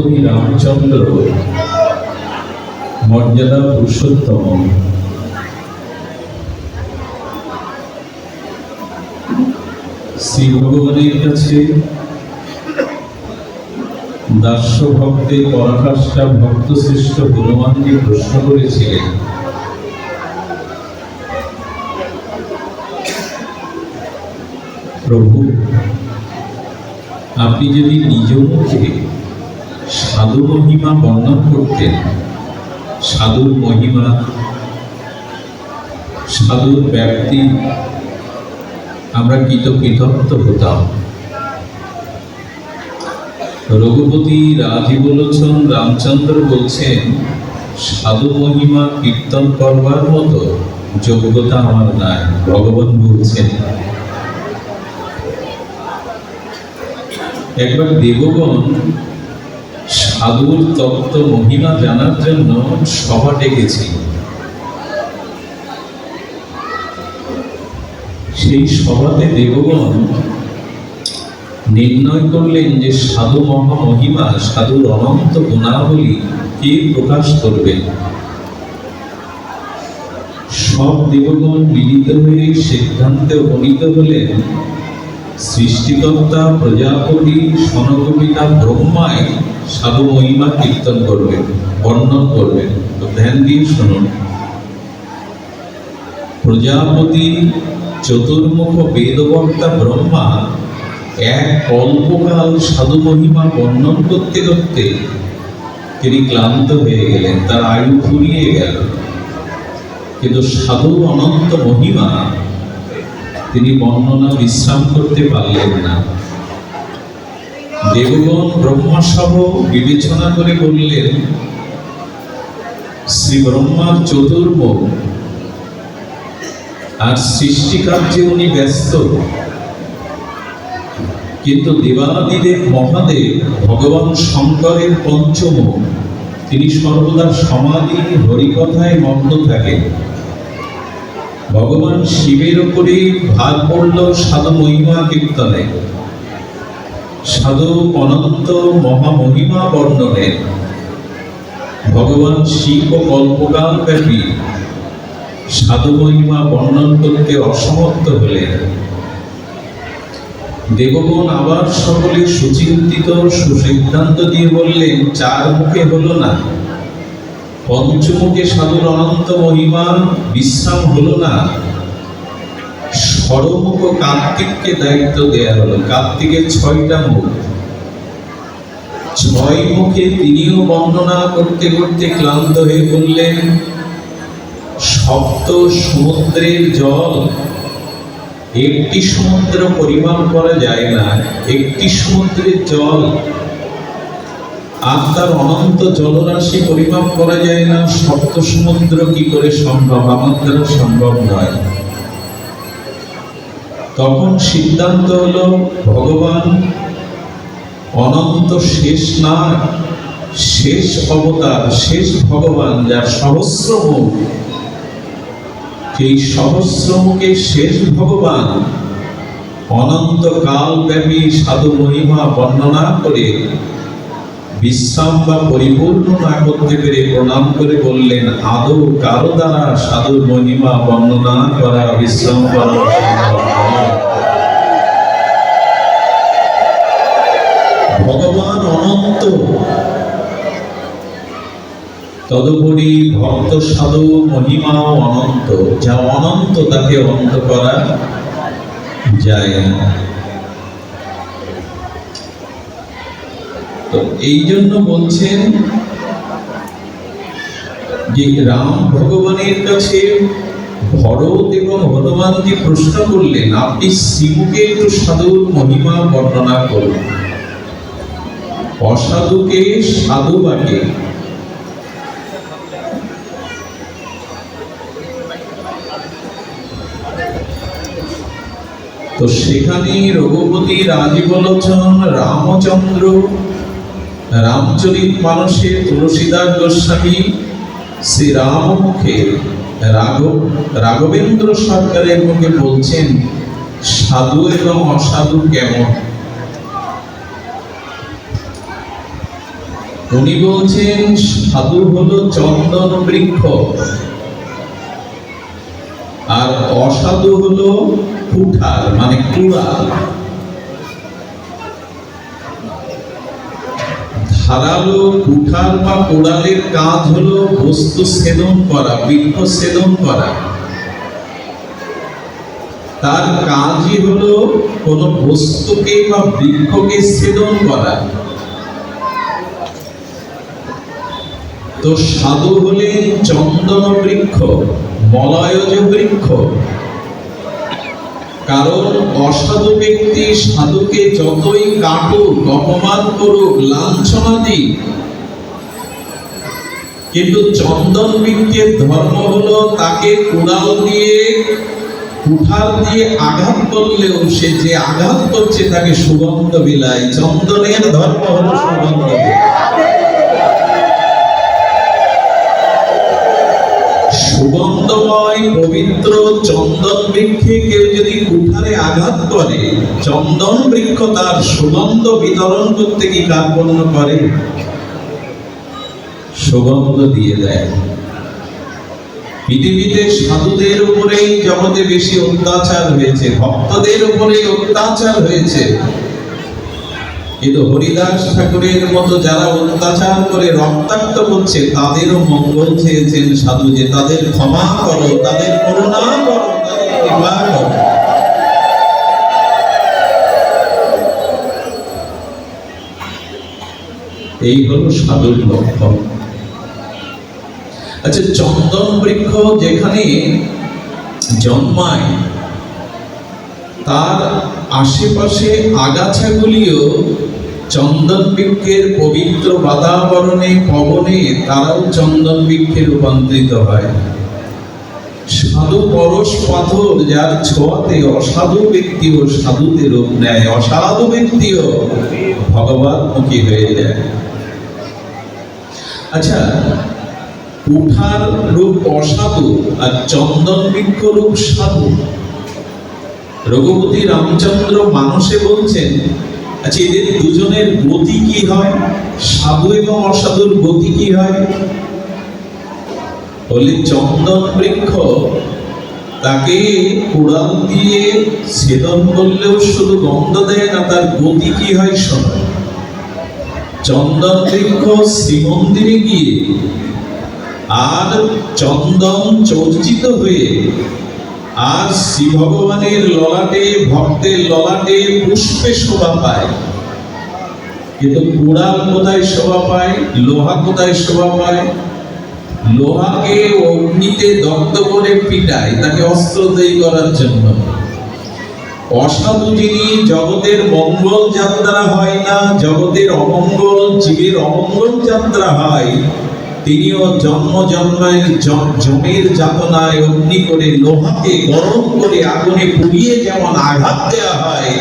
রঘুপতি রামচন্দ্র মর্যাদা পুরুষোত্তম। শ্রী ভগবানের কাছে দাস্য ভক্তের পরাকাষ্ঠা ভক্ত শ্রেষ্ঠ হনুমানকে প্রশ্ন করেছিলেন, প্রভু, আপনি যদি নিজ মুখে সাধু মহিমা বর্ণন করতেন। সাধুর মহিমা, সাধুর ব্যক্তি, আমরা কৃতকৃতত্ব হতাম। রঘুপতি রাজীবলোচন রামচন্দ্র বলছেন, সাধু মহিমা কীর্তন করবার মতো যোগ্যতা আমার নাই, ভগবান বলছেন। একবার দেবগণ সাধুর তত্ত্ব মহিমা জানার জন্য সভা ডেকেছি সেই সভাতে দেবগণ নির্ণয় করলেন যে সাধু মহামহিমা সাধুর অনন্ত গুণাবলী কে প্রকাশ করবে? সব দেবগণ মিলিত হয়ে সিদ্ধান্তে উপনীত হলেন। সৃষ্টিকর্তা, প্রজাপতি সনকবিতা ব্রহ্মায় সাধু মহিমা কীর্তন করবেন, বর্ণন করবেন। তো ধ্যান দিয়ে শুনুন। প্রজাপতি চতুর্মুখ বেদবক্তা ব্রহ্মা এক অল্পকাল সাধু মহিমা বর্ণন করতে করতে তিনি ক্লান্ত হয়ে গেলেন, তার আয়ু ফুরিয়ে গেল। কিন্তু সাধু অনন্ত মহিমা, তিনি বর্ণনা বিশ্রাম করতে পারলেন না। দেবগণ ব্রহ্মাসহ বিবেচনা করে বললেন শ্রী ব্রহ্মার চতুর্মুখ আর সৃষ্টিকার্যে উনি ব্যস্ত। কিন্তু দেবাদিদেব মহাদেব, ভগবান শঙ্করের পঞ্চম তিনি সর্বদা সমাধি হরিকথায় মগ্ন থাকেন। ভগবান শিবের উপরে ভাগ পড়ল সাধু মহিমা কীর্তনে সাধু অনন্ত মহামহিমা বর্ণনে ভগবান শিব কল্পকাল ব্যাপী সাধু মহিমা বর্ণন করতে অসমর্থ হলেন। দেবগণ আবার সকলে সুচিন্তিত সুসিদ্ধান্ত দিয়ে বললেন, চার মুখে হলো না। পঞ্চমুখে সাধুর অনন্ত মহিমা, বিশ্রাম হলো না। ষড়মুখ কার্তিককে দায়িত্ব দেয়া হলো। কার্তিকের ছয়টা মুখ। ছয় মুখে তিনিও বর্ণনা করতে করতে ক্লান্ত হয়ে বললেন, সপ্ত সমুদ্রের জল, একটি সমুদ্র পরিমাপ করা যায় না। একটি সমুদ্রের জল আর তার অনন্ত জলরাশি পরিমাপ করা যায় না। সপ্ত সমুদ্র কি করে সম্ভব? আমার দ্বারা সম্ভব নয়। তখন সিদ্ধান্ত হলো, ভগবান, অনন্ত শেষ না শেষ অবতার, শেষ ভগবান, যার সহস্র মুখ সেই সহস্র মুখে শেষ ভগবান, অনন্ত কাল ব্যাপী সাধু মহিমা বর্ণনা করে বিশ্রাম বা পরিপূর্ণ না করতে পেরে প্রণাম করে বললেন, আদৌ কারও দ্বারা সাধু মহিমা বর্ণনা করা, বিশ্রাম করা সম্ভব নয়। ভগবান অনন্ত। তদুপরি ভক্ত সাধু মহিমাও অনন্ত। যা অনন্ত, তাকে অন্ত করা যায় না। তো এই জন্য বলছেন যে রাম ভগবানের কাছে ভরত এবং হনুমানজি প্রশ্ন করলেন, আপনি শিবকে একটু সাধুর মহিমা বর্ণনা করুন। অসাধুকে সাধু বাকে। তো সেখানে রঘুপতি রাজীবলোচন, রামচন্দ্র, রামচরিত মানুষের তুলসীদাস গোস্বামী, শ্রী রামমুখে রাঘব, রাঘবেন্দ্র সরকারের মুখে বলছেন, সাধু এবং অসাধু কেমন? উনি বলছেন সাধু হলো চন্দন বৃক্ষ। আর অসাধু হলো কুঠার মানে কুড়াল। ধারালো কুঠার বা কোড়ালের কাজ হলো বস্তু ছেদন করা, বৃক্ষ ছেদন করা। তার কাজই হলো কোন বস্তুকে বা বৃক্ষকে ছেদন করা। তো সাধু হলেন চন্দন বৃক্ষ, মলয়জ বৃক্ষ। কারণ অসাধু ব্যক্তি সাধুকে যতই কাটুক, অপমান করুক, লাঞ্ছনা দিক কিন্তু চন্দন বৃক্ষের ধর্ম হলো তাকে কুড়াল দিয়ে কুঠার দিয়ে আঘাত করলেও সে যে আঘাত করছে তাকে সুগন্ধ বিলায়। চন্দনের ধর্ম হলো সুগন্ধ বিলায়। সুগন্ধময় পবিত্র চন্দন বৃক্ষে কেউ যদি কুঠারে আঘাত করে, চন্দন বৃক্ষ তার সুগন্ধ বিতরণ করতে কি কার্পণ্য করে? সুগন্ধ দিয়ে দেয়। পৃথিবীতে সাধুদের উপরেই জগতে বেশি অত্যাচার হয়েছে, ভক্তদের উপরেই অত্যাচার হয়েছে। কিন্তু হরিদাস ঠাকুরের মতো যারা অত্যাচার করে রক্তাক্ত করছে তাদেরও মঙ্গল চেয়েছেন সাধু যে তাদের ক্ষমা করো, তাদের করুণা করো, তাদের এই হলো সাধুর লক্ষণ আচ্ছা চন্দন বৃক্ষ যেখানে জন্মায়, তার আশেপাশে আগাছাগুলিও চন্দন বৃক্ষের পবিত্র বাতাবরণে, পবনে তারাও চন্দন বৃক্ষে রূপান্তরিত হয়। সাধু পরশ পাথর, যার ছোঁয়াতে অসাধু ব্যক্তিও সাধুতে রূপ নেয়। অসাধু ব্যক্তিও ভগবান মুখী হয়ে যায়। আচ্ছা কুঠার রূপ অসাধু আর চন্দন বৃক্ষ রূপ সাধু? রঘুপতি রামচন্দ্র মানুষে বলছেন আচ্ছা এদের দুজনের গতি কি হয়? সাধু এবং অসাধুর গতি কি হয়? বলে চন্দন বৃক্ষ তাকে কোড়াল দিয়ে ছেদন করলেও শুধু গন্ধ দেয় না, তার গতি কি হয় শোনো। চন্দন বৃক্ষ শ্রীমন্দিরে গিয়ে আর চন্দন চর্চিত হয়ে আর শ্রী ভগবানের ললাটে, ভক্তের ললাটে পুষ্পে শোভা পায়। কিন্তু কুড়াল কোথায় শোভা পায়? লোহা কোথায় শোভা পায়? লোহাকে অগ্নিতে দগ্ধ করে পিটায়, তাকে অস্ত্র তৈরি করার জন্য। অসাধু যিনি জগতের মঙ্গল যাত্রা হয় না, জগতের অমঙ্গল, জীবের অমঙ্গল যাত্রা হয়। তিনিও জন্ম জন্মের জমের যাতনায় অগ্নি করে লোহাকে গরম করে আগুনে পুড়িয়ে যেমন আঘাত দেওয়া হয়,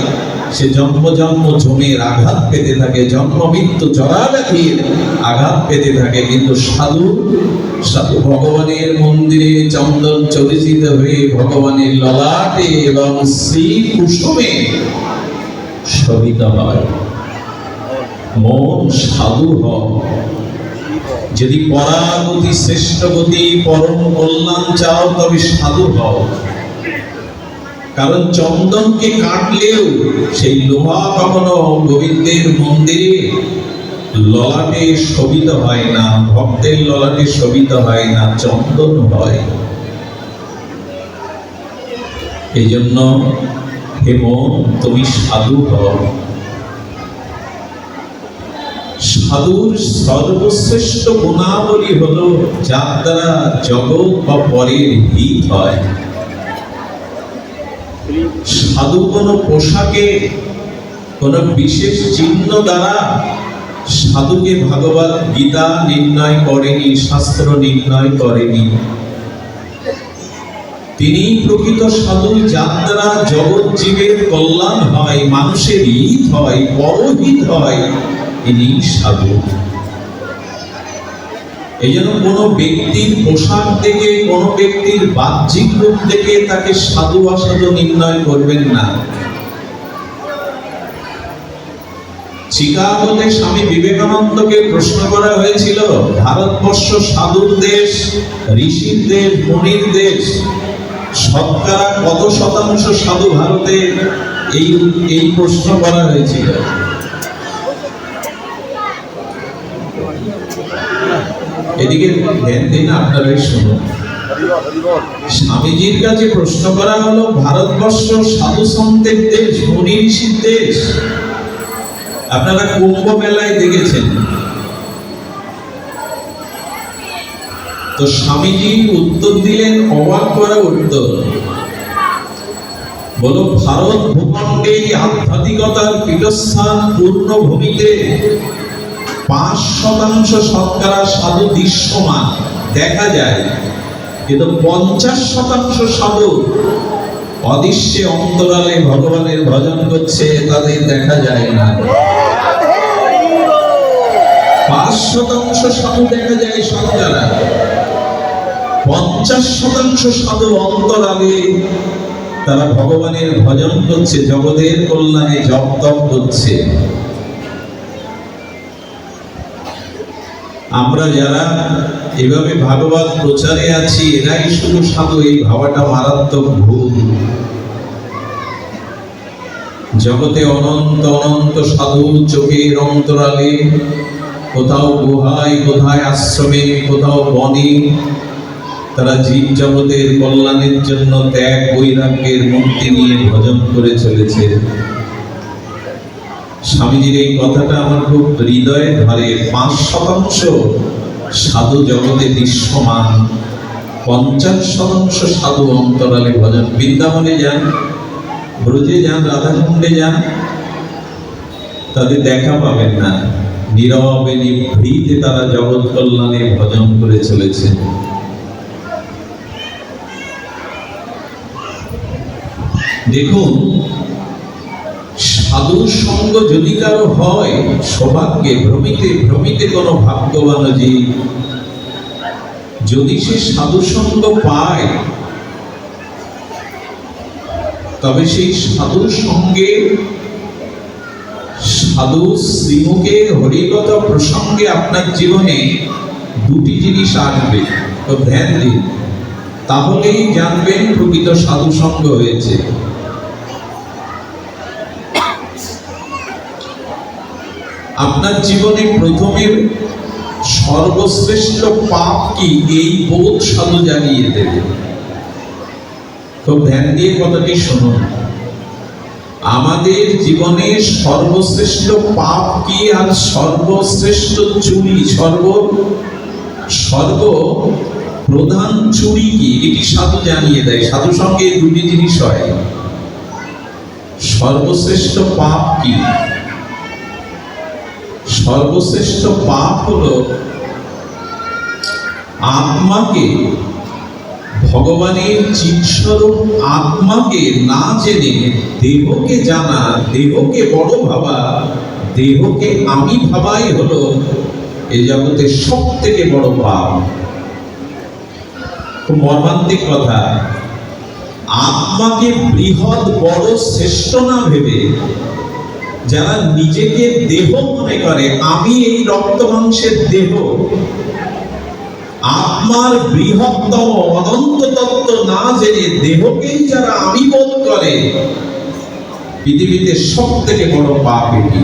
সে জন্ম জন্ম জমের আঘাত পেতে থাকে, জন্ম মৃত্যু জরাব্যাধির আঘাত পেতে থাকে। কিন্তু সাধু সাধু ভগবানের মন্দিরে চন্দন চরিচিত হয়ে ভগবানের ললাটে এবং শ্রী কুসুমে শোভিত হয়। মন সাধু হয়। যদি পরাগতি শ্রেষ্ঠ গতি, পরম কল্যাণ চাও, তবে সাধু হও। কারণ চন্দনকে কাটলেও সেই লোহা কখনো গোবিন্দের মন্দিরে ললাটে শোভিত হয় না, ভক্তের ললাটে শোভিত হয় না, চন্দন হয়। এই জন্য হেম তুমি সাধু হও। সাধুর সর্বশ্রেষ্ঠ গুণাবলী হলো যার দ্বারা জগৎ বা পরের হিত হয়। সাধু কোনো পোশাকে, কোন বিশেষ চিহ্ন দ্বারা সাধুকে ভাগবত গীতা নির্ণয় করেনি, শাস্ত্র নির্ণয় করেনি। তিনি প্রকৃত সাধু যার দ্বারা জগৎ জীবের কল্যাণ হয়, মানুষের হিত হয়, পরহিত হয়। তিনি সাধু। এই জন্য কোনো ব্যক্তির পোশাক দেখে কোনো ব্যক্তির বাহ্যিক রূপ দেখে তাকে সাধু অসাধু নির্ণয় করবেন না। চিকাগোতে স্বামী বিবেকানন্দকে প্রশ্ন করা হয়েছিল, ভারতবর্ষ সাধুর দেশ, ঋষির দেশ, মুনির দেশ, শতকরা কত শতাংশ সাধু ভারতে? এই এই প্রশ্ন করা হয়েছিল। এদিকে ধ্যান দিন আপনারাই শুনুন। স্বামীজির কাছে প্রশ্ন করা হলো, ভারতবর্ষ সাধু সন্তের দেশ, মুনি ঋষির দেশ? আপনারা কুম্ভ মেলায় দেখেছেন। তো স্বামীজি উত্তর দিলেন, অবাক করা উত্তর। বলো, ভারত ভূখণ্ডে আধ্যাত্মিকতার পীঠস্থান পূর্ণ ভূমিতে পাঁচ শতাংশ শতকরা সাধু দৃশ্যমান, দেখা যায়। কিন্তু পঞ্চাশ শতাংশ সাধু অদৃশ্যে অন্তরালে ভগবানের ভজন করছে, তাদের দেখা যায় না। পাঁচ শতাংশ সাধু দেখা যায় শতকরা। পঞ্চাশ শতাংশ সাধু অন্তরালে তারা ভগবানের ভজন করছে, জগতের কল্যাণে জপ করছে। আমরা যারা এভাবে ভাগবত প্রচারে আছি, এরাই শুধু সাধু, এই ভাবাটা মারাত্মক ভুল। জগতে অনন্ত অনন্ত সাধু, চোখের অন্তরালে, কোথাও গুহায়, কোথায় আশ্রমে, কোথাও বনে, তারা জীব জগতের কল্যাণের জন্য ত্যাগ, বৈরাগ্যের মুক্তি নিয়ে ভজন করে চলেছে। স্বামীজির এই কথাটা আমার খুব হৃদয়ে ধরে। পাঁচ শতাংশ সাধু জগতে দৃশ্যমান, পঞ্চাশ শতাংশ সাধু অন্তরালে ভজন। বৃন্দাবনে যান ব্রজে যান, রাধাকুণ্ডে যান, তাদের দেখা পাবেন না। নীরবে নিভৃতে তারা জগৎ কল্যাণে ভজন করে চলেছে দেখুন সাধু সঙ্গ যদি কারও হয়, সৌভাগ্যে ভ্রমিতে ভ্রমিতে কোনো ভাগ্যবান যে। যদি সে পায়, তবে সেই সাধুর সঙ্গে সাধু শ্রীমুখে প্রসঙ্গে আপনার জীবনে দুটি জিনিস আসবে ধ্যান দিন। তাহলেই জানবেন প্রকৃত সাধু সঙ্গ হয়েছে। আপনার জীবনে প্রথমে সর্বশ্রেষ্ঠ পাপ কি এই বোধ সাধু জানিয়ে দেবে? খুব ধ্যান দিয়ে কথাটি শুনুন। আমাদের জীবনে সর্বশ্রেষ্ঠ পাপ কি আর সর্বশ্রেষ্ঠ চুরি? সর্ব সর্ব প্রধান চুরি কি? এটি সাধু জানিয়ে দেয়। সাধু সঙ্গে দুটি জিনিস হয়। সর্বশ্রেষ্ঠ পাপ কি? সর্বশ্রেষ্ঠ পাপ হলো আত্মাকে, ভগবানের চিৎস্বরূপ আত্মাকে না জেনে দেহকে জানা, দেহকে বড় ভাবা, দেহকে আমি ভাবাই হলো এই জগতের সব থেকে বড় পাপ। খুব মর্মান্তিক কথা। আত্মাকে বৃহৎ বড় শ্রেষ্ঠ না ভেবে যারা নিজেকে দেহ মনে করে, আমি এই রক্ত মাংসের দেহ। আত্মার বৃহত্তম অনন্ত তত্ত্ব না জেনে দেহকেই যারা আমি বোধ করে, পৃথিবীতে সব থেকে বড় পাপ এটি।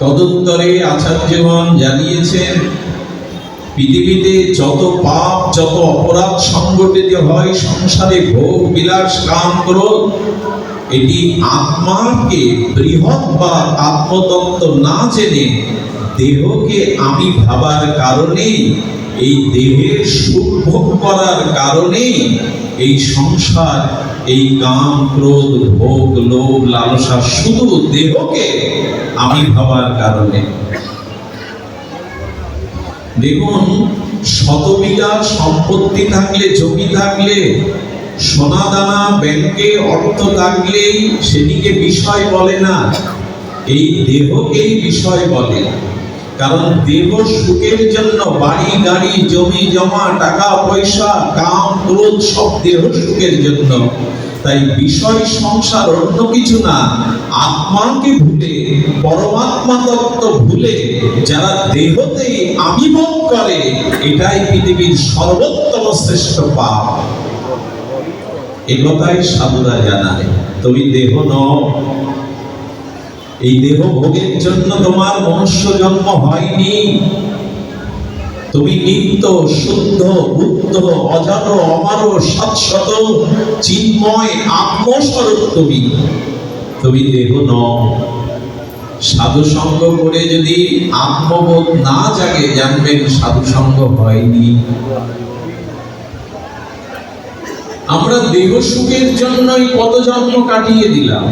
তদুত্তরে আচার্যগণ জানিয়েছেন, পৃথিবীতে যত পাপ, যত অপরাধ সংগঠিত হয়, সংসারে ভোগ, বিলাস, কাম, ক্রোধ এটি আত্মাকে বৃহৎ বা আত্মতত্ত্ব না জেনে দেহকে আমি ভাবার কারণে এই দেহের সুখ ভোগ করার কারণে এই সংসার, এই কাম, ক্রোধ, ভোগ, লোভ, লালসা শুধু দেহকে আমি ভাবার কারণে। দেখুন শত বিঘা সম্পত্তি থাকলে, জমি থাকলে সোনা দানা ব্যাংকে অর্থ থাকলেই সেটিকে বিষয় বলে না। এই দেহকেই বিষয় বলে। কারণ দেহ সুখের জন্য বাড়ি, গাড়ি, জমি, জমা, টাকা, পয়সা, কাম, ক্রোধ, সব দেহ সুখের জন্য। তাই বিষয়, সংসার অন্য কিছু না। আত্মাকে ভুলে, পরমাত্মা তত্ত্ব ভুলে, যারা দেহতেই আমি করে, এটাই পৃথিবীর সর্বোত্তম শ্রেষ্ঠ পাপ। একথাই সাধুরা জানায় তুমি দেহ নও। এই দেহ ভোগের জন্য তোমার মনুষ্য জন্ম হয়নি। তুমি নিত্য, শুদ্ধ বুদ্ধ অজাত অমার সৎসত, চিন্ময়, আত্মস্বরূপ তুমি। তুমি দেহ নও। সাধু সঙ্গ করে যদি আত্মবোধ না জাগে, জানবেন সাধু সঙ্গ হয়নি। আমরা দেহ সুখের জন্যই কত জন্ম কাটিয়ে দিলাম।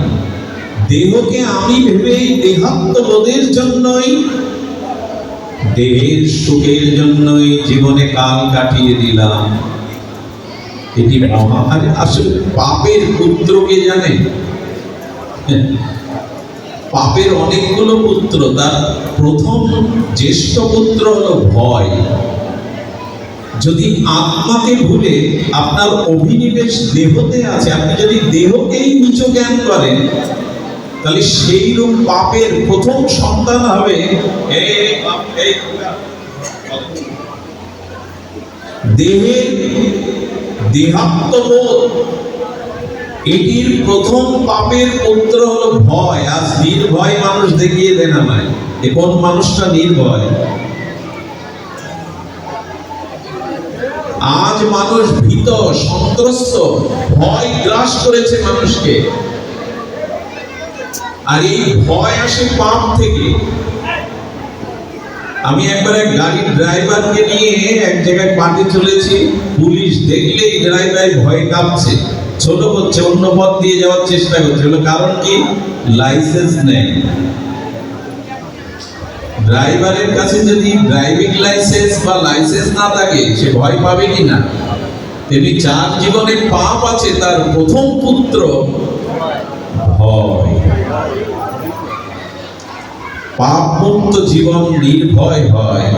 দেহকে আমি ভেবেই দেহাত্মবোধের জন্যই, দেহের সুখের জন্যই জীবনে কাল কাটিয়ে দিলাম। এটি মহামারী আসলে পাপের পুত্রকে জানে পাপের অনেকগুলো পুত্র, তার প্রথম জ্যেষ্ঠ পুত্র হলো ভয়। যদি আত্মাকে ভুলে আপনার অভিনিবেশ দেহতে আছে, আপনি যদি দেহকেই নিচ জ্ঞান করেন, তাহলে সেই রূপ পাপের প্রথম সন্তান হবে দেহের দেহাত্মবোধ, এটির প্রথম পাপের পুত্র হলো ভয়। আজ নির্ভয় মানুষ দেখিয়ে দেন আমায়। এ কোন মানুষটা নির্ভয়? আজ মানুষ ভীত, সন্ত্রস্ত, ভয় গ্রাস করেছে মানুষকে। আর এই ভয় আসে পাপ থেকে। আমি একবার এক গাড়ির ড্রাইভারকে নিয়ে এক জায়গায় পার্টি চলেছি। পুলিশ দেখলেই ড্রাইভার ভয়ে কাঁপছে। ছোট হচ্ছে, অন্য পথ দিয়ে যাওয়ার চেষ্টা করছে। কারণ কি? লাইসেন্স নেই। ড্রাইভারের কাছে যদি ড্রাইভিং লাইসেন্স বা লাইসেন্স না থাকে, সে ভয় পাবে কি না তেমনি যার জীবনে পাপ আছে, তার প্রথম পুত্র ভয়। পাপ মুক্ত জীবন নির্ভয় হয়।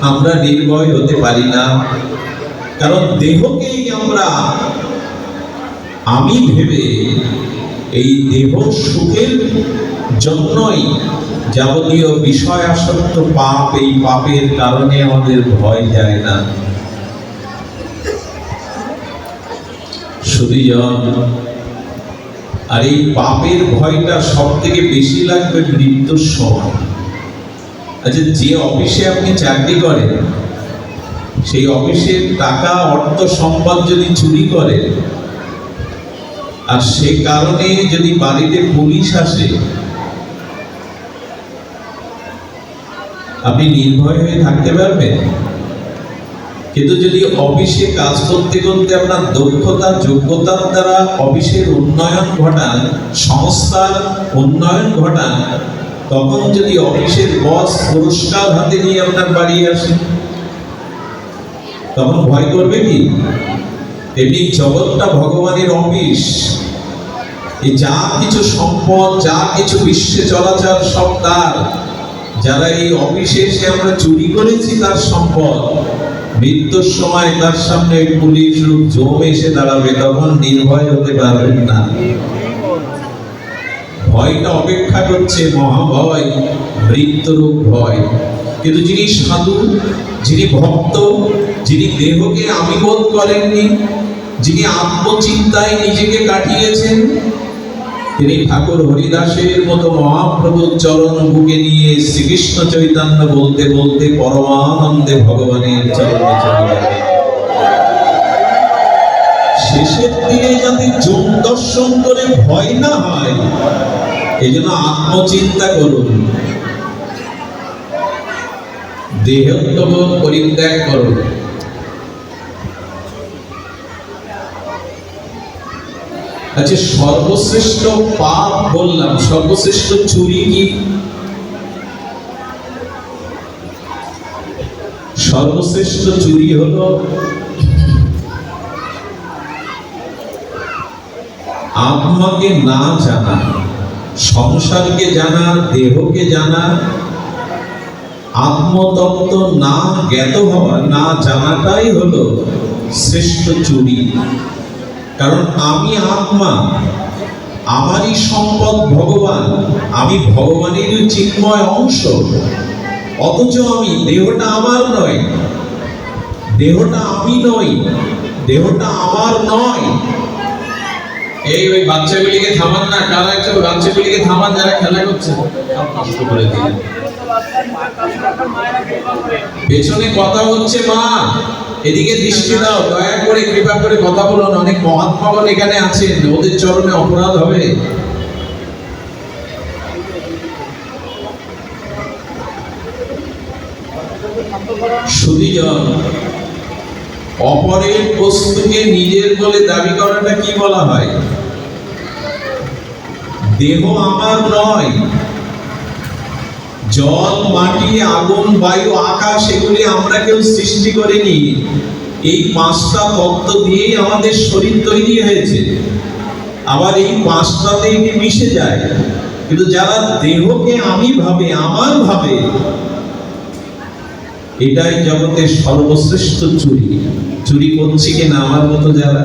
আমরা নির্ভয় হতে পারি না। কারণ দেহকেই আমরা, আমি ভেবে এই দেহ সুখের জন্যই যাবতীয় বিষয় আসক্ত পাপ এই পাপের কারণে আমাদের ভয় যায় না। শুধুজন আর এই পাপের ভয়টা সব থেকে বেশি লাগবে মৃত্যুর সময়। আচ্ছা যে অফিসে আপনি চাকরি করেন, সেই অফিসের টাকা, অর্থ, সম্পদ যদি চুরি করে, আর সে কারণে যদি বাড়িতে পুলিশ আসে আপনি নির্ভয় হয়ে থাকতে পারবেন। কিন্তু যদি অফিসে কাজ করতে করতে আপনার দক্ষতা, যোগ্যতার দ্বারা অফিসের উন্নয়ন ঘটান, সংস্থার উন্নয়ন ঘটান, তখন যদি অফিসের বস পুরস্কার হাতে নিয়ে আপনার বাড়ি আসে, তখন ভয় করবে কি? তেমনি জগৎটা ভগবানের অফিস। এই যা কিছু সম্পদ, যা কিছু বিশ্বে চলাচল সব তার। যারা এই এসে আমরা চুরি করেছি তার সম্পদ, মৃত্যুর সময় তার সামনে পুলিশ রূপ জমে এসে দাঁড়াবে, তখন নির্ভয় হতে পারবেন না। ভয়টা অপেক্ষা করছে মহাভয়, মৃত্যুরূপ ভয়। কিন্তু যিনি সাধু, যিনি ভক্ত, যিনি দেহকে আমি বোধ করেননি, যিনি আত্মচিন্তায় নিজেকে কাটিয়েছেন তিনি ঠাকুর হরিদাসের মতো মহাপ্রভুর চরণ বুকে নিয়ে শ্রীকৃষ্ণ চৈতন্য বলতে বলতে পরমানন্দে ভগবানের চরণে চলে যাবে শেষের দিনে যাতে যোগ দর্শন করে ভয় না হয়, এই জন্য আত্মচিন্তা করুন। দেহত্ববোধ পরিত্যাগ করুন। আচ্ছা সর্বশ্রেষ্ঠ পাপ বললাম, সর্বশ্রেষ্ঠ চুরি কি? সর্বশ্রেষ্ঠ চুরি হলো আত্মাকে না জানা, সংসারকে জানা, দেহকে জানা, আত্মতত্ত্ব না জ্ঞাত হওয়া, না জানাটাই হলো শ্রেষ্ঠ চুরি। কারণ আমি আত্মা, আমারই সম্পদ ভগবান, আমি ভগবানেরই চিন্ময় অংশ। অথচ আমি, দেহটা আমার নয়, দেহটা আমি নই, দেহটা আমার নয়। এই ওই বাচ্চাগুলিকে থামান না, কারা একটা বাচ্চাগুলিকে থামান যারা খেলা করছে? নষ্ট করে পেছনে কথা হচ্ছে মা এদিকে দৃষ্টি দাও দয়া করে, কৃপা করে কথা বলুন অনেক মহাত্মাগণ এখানে আছেন, ওদের চরণে অপরাধ হবে। সুদীজন, অপরের বস্তুকে নিজের বলে দাবি করাটা কি বলা হয়? দেহ আমার নয় জল, মাটি, আগুন, বায়ু, আকাশ, এগুলি আমরা কেউ সৃষ্টি করিনি। এই পাঁচটা তত্ত্ব দিয়েই আমাদের শরীর তৈরি হয়েছে। আবার এই পাঁচটাতে এটি মিশে যায়। কিন্তু যারা দেহকে আমি ভাবে, আমার ভাবে, এটাই জগতের সর্বশ্রেষ্ঠ চুরি। চুরি করছি কিনা আমার মতো যারা?